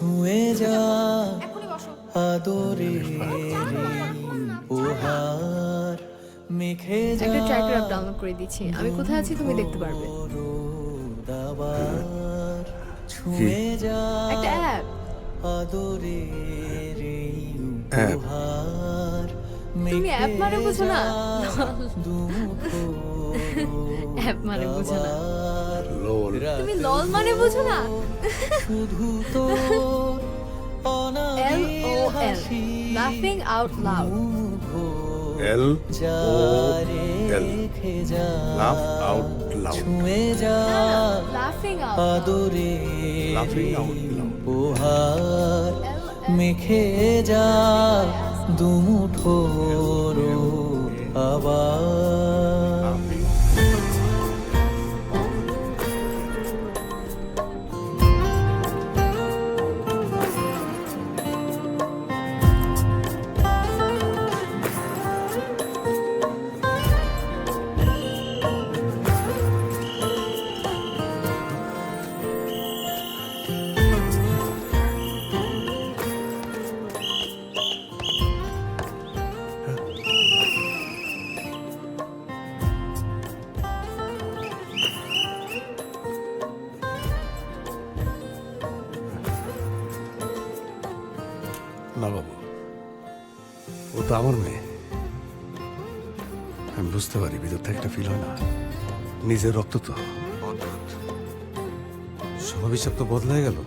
ছুঁয়ে যা এখনই বসো। আদরে উপহার মেখে যা একটা ট্র্যাকার অ্যাপ ডাউনলোড করে দিচ্ছি। আমি কোথায় আছি তুমি দেখতে পারবে। দাবার ছুঁয়ে যা একটা অ্যাপ আদরে অ্যাপ। উপহার তুমি অ্যাপ মানে বুঝো না। অ্যাপ মানে বুঝো না। লোল। তুমি লল মানে বুঝো না? শুধু তো এল ও এল লাফিং আউট লাউড এল ও এল রেখে লাভ আউট লাউড ছুঁয়ে যা লাফিং আউট আদরে লাফিং আউট উপহার মেখে যা দুমুঠোর আবার না বাবু। ও তো আমার মেয়ে। আমি বুঝতে পারি ভিতর থেকে একটা ফিল হয় না। নিজের রক্ত তো। অদ্ভুত। স্বভাব হিসাব তো বদলাই গেল।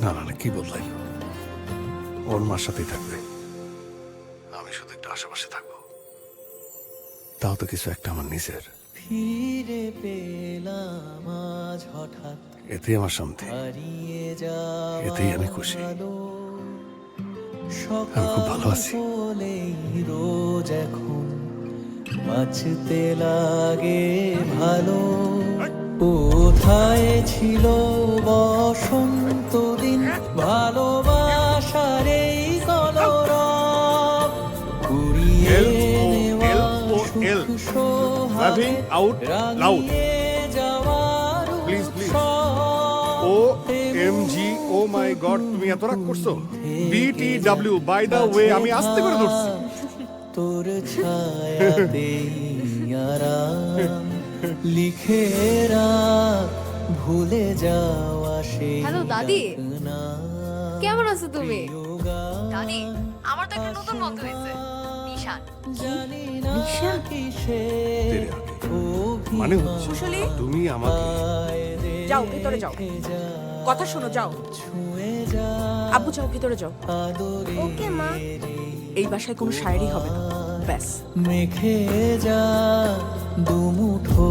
না না না কি বদলাইল? ওর মার সাথেই থাকবে। আমি শুধু একটু আশেপাশে থাকব। তাও তো কিছু একটা আমার নিজের। ফিরে পেলাম আজ হঠাৎ এতেই আমার শান্তি। এতেই আমি খুশি। আলো। আমি খুব ভালো আছি। রোজ এখন বাঁচতে লাগে ভালো কোথায় ছিল বসন্ত দিন ভালোবাসার এই কলরব কুড়িয়ে নেওয়া সুখ সোহাগে. রাঙিয়ে ও এম জি ও মাই গড তুমি এত রাগ করছ? B T W by the way আমি আস্তে করে ধরছি। তোর আরাম লিখে রাখ ভুলে যাওয়া সেই হ্যালো, দাদি। কেমন আছো তুমি? দাদি আমার তো একটা নতুন বন্ধু হয়েছে। নিশান। জানি না কিসে মানে হচ্ছে তুমি আমাকে যাও ভিতরে যাও। কথা শোনো যাও। ছুঁয়ে যা আব্বু যাও ভিতরে যাও। ওকে মা। এই বাসায় কোনো শায়েরি হবে না। ব্যাস। মেখে যা দুমুঠো